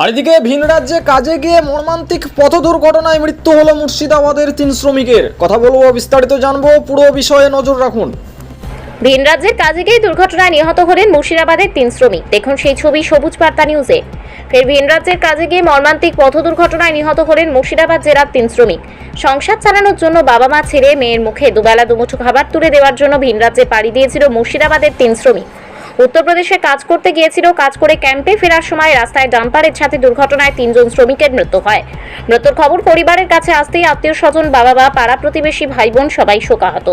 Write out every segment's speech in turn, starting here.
আর এদিকে ভিন রাজ্যে কাজে গিয়ে মর্মান্তিক পথ দুর্ঘটনায় মৃত্যু হলো মুর্শিদাবাদের তিন শ্রমিকের। কথা বলব, বিস্তারিত জানব, পুরো বিষয়ে নজর রাখুন। ভিন রাজ্যের কাজে গিয়ে দুর্ঘটনায় নিহত হলেন মুর্শিদাবাদের তিন শ্রমিক। দেখুন সেই ছবি সবুজ বার্তা নিউজে। ফের ভিন রাজ্যের কাজে গিয়ে মর্মান্তিক পথ দুর্ঘটনায় নিহত হলেন মুর্শিদাবাদ জেলার তিন শ্রমিক। সংসার চালানোর জন্য বাবা মা ছেড়ে মেয়ের মুখে দুবেলা দুমুঠো খাবার তুলে দেওয়ার জন্য ভিন রাজ্যে পাড়ি দিয়েছিল মুর্শিদাবাদের তিন শ্রমিক। উত্তরপ্রদেশে কাজ করতে গিয়েছিল কাজ করে ক্যাম্পে ফেরার সময় রাস্তায় ডাম্পারের সাথে দুর্ঘটনায় তিনজন শ্রমিকের মৃত্যু হয়। মৃত্যুর খবর পরিবারের কাছে আসতেই আত্মীয় স্বজন বাবা বা পাড়া প্রতিবেশী ভাই বোন সবাই শোকাহত।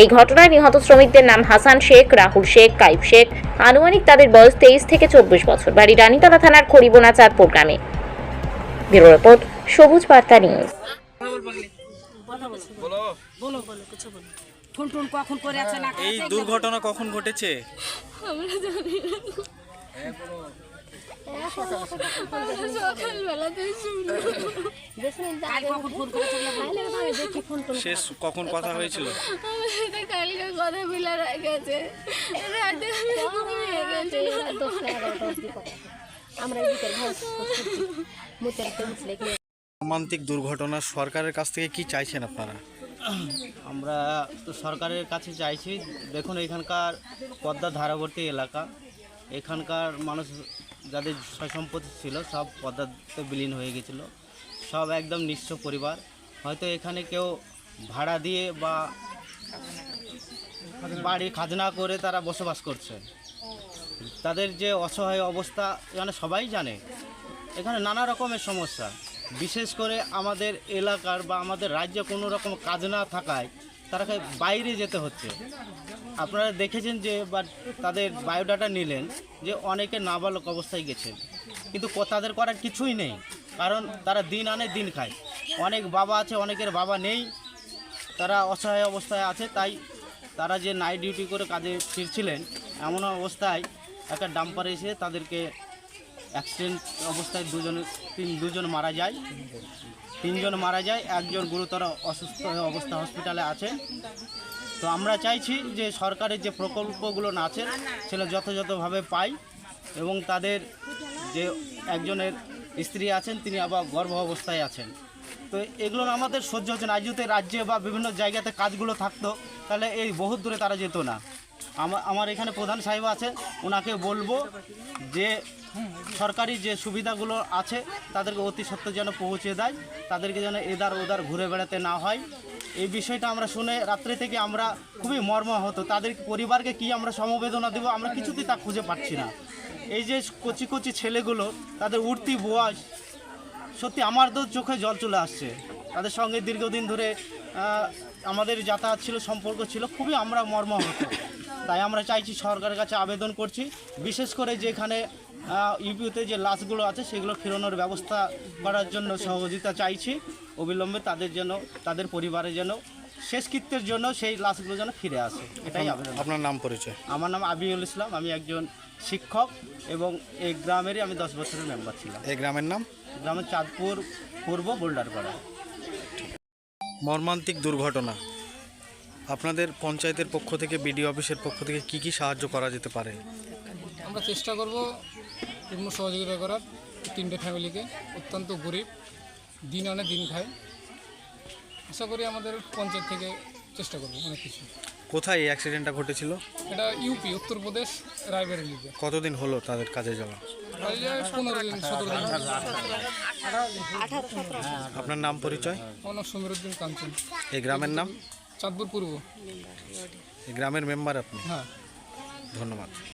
এই ঘটনায় নিহত শ্রমিকদের নাম হাসান শেখ রাহুল শেখ কাইফ শেখ। আনুমানিক তাদের বয়স তেইশ থেকে চব্বিশ বছর। বাড়ি রানীতলা থানার খড়িবোনা চাঁদপুর গ্রামে। ব্যুরো রিপোর্ট সবুজ বার্তা নিউজ। বলো। বলো বলো কিছু বলো। ফোন টোন কখন করে আছে না এই দুর্ঘটনা কখন ঘটেছে? কাল কখন শেষ কখন কথা হয়েছিল? আমার কালকে কথা আমরা মর্মান্তিক দুর্ঘটনা সরকারের কাছ থেকে কি চাইছেন আপনারা? আমরা তো সরকারের কাছে চাইছি, দেখুন এখানকার পদ্মা ধারাবর্তী এলাকা, এখানকার মানুষ যাদের সম্পত্তি ছিল সব পদ্মাতে বিলীন হয়ে গেছিল, সব একদম নিঃস্ব পরিবার। হয়তো এখানে কেউ ভাড়া দিয়ে বা বাড়ি খাজনা করে তারা বসবাস করছে। তাদের যে অসহায় অবস্থা, এখানে সবাই জানে। এখানে নানা রকমের সমস্যা। বিশেষ করে আমাদের এলাকার বা আমাদের রাজ্যে কোনো রকম কাজ না থাকায় তারাকে বাইরে যেতে হচ্ছে। আপনারা দেখেছেন যে, বা তাদের বায়োডাটা নিলেন যে অনেকে নাবালক অবস্থায় গেছেন। কিন্তু তাদের করার কিছুই নেই, কারণ তারা দিন আনে দিন খায়। অনেক বাবা আছে, অনেকের বাবা নেই, তারা অসহায় অবস্থায় আছে, তাই তারা যে নাইট ডিউটি করে কাজে ফিরছিলেন, এমন অবস্থায় একটা ডাম্পার এসে তাদেরকে অ্যাক্সিডেন্ট অবস্থায় দুজন, তিন, দুজন মারা যায়। তিনজন মারা যায়, একজন গুরুতর অসুস্থ অবস্থা হসপিটালে আছে। তো আমরা চাইছি যে সরকারের যে প্রকল্পগুলো আছে, সেগুলো যথাযথভাবে পাই এবং তাদের যে একজনের স্ত্রী আছেন, তিনি আবার গর্ভ অবস্থায় আছেন। তো এগুলো আমাদের সহ্য হচ্ছে না। যদি রাজ্যে বা বিভিন্ন জায়গাতে কাজগুলো থাকতো, তাহলে এই বহুত দূরে তারা যেত না। আমার এখানে প্রধান সাহেব আছে ওনাকে বলব যে সরকারি যে সুবিধাগুলো আছে, তাদেরকে অতি সত্ত্বর যেন পৌঁছে দেয়, তাদেরকে যেন এদার ওদার ঘুরে বেড়াতে না হয়। এই বিষয়টা আমরা শুনে রাত্রে থেকে আমরা খুবই মর্মাহত। তাদের পরিবারকে কি আমরা সমবেদনা দেবো, আমরা কিছুতেই তা খুঁজে পাচ্ছি না। এই যে কচি কচি ছেলেগুলো, তাদের উঠতি বয়স, সত্যি আমার তো চোখে জল চলে আসছে। তাদের সঙ্গে দীর্ঘদিন ধরে আমাদের যাতায়াত ছিল, সম্পর্ক ছিল, খুবই আমরা মর্মাহত। তাই আমরা চাইছি সরকারের কাছে আবেদন করছি। বিশেষ করে যেখানে ইউপিওতে যে লাশগুলো আছে সেগুলো ফেরানোর ব্যবস্থা করার জন্য সহযোগিতা চাইছি। অবিলম্বে তাদের জন্য তাদের পরিবারের জন্য শেষকৃত্যের জন্য সেই লাশগুলো যেন ফিরে আসে। এটাই আবেদন। আপনার নাম পরিচয়? আমার নাম আবিউল ইসলাম আমি একজন শিক্ষক এবং এই গ্রামেরই আমি দশ বছরের মেম্বার ছিলাম। এই গ্রামের নাম? গ্রামের চাঁদপুর পূর্ব বোল্ডারপাড়া। মর্মান্তিক দুর্ঘটনা। আপনাদের পঞ্চায়েতের পক্ষ থেকে বিডিও অফিসের পক্ষ থেকে কি কি সাহায্য করা যেতে পারে? আমরা চেষ্টা করব পূর্ণ সহযোগিতা করার। তিনটে ফ্যামিলিকে অত্যন্ত গরিব দিন আনে দিন খায়। আশা করি আমাদের পঞ্চায়েত থেকে চেষ্টা করব অনেক কিছু। কোথায় এই অ্যাক্সিডেন্টটা ঘটেছিল? এটা ইউপি উত্তরপ্রদেশ রায়বেরেলিতে কতদিন হলো তাদের কাজে যাওয়া প্রায় পনেরো দিন সতেরো দিন। আপনার নাম পরিচয়? আমার নাম সমীরুদ্দিন কাঞ্চন। এই গ্রামের নাম? চাঁদপুর পূর্ব। গ্রামের মেম্বার আপনি। হ্যাঁ। ধন্যবাদ।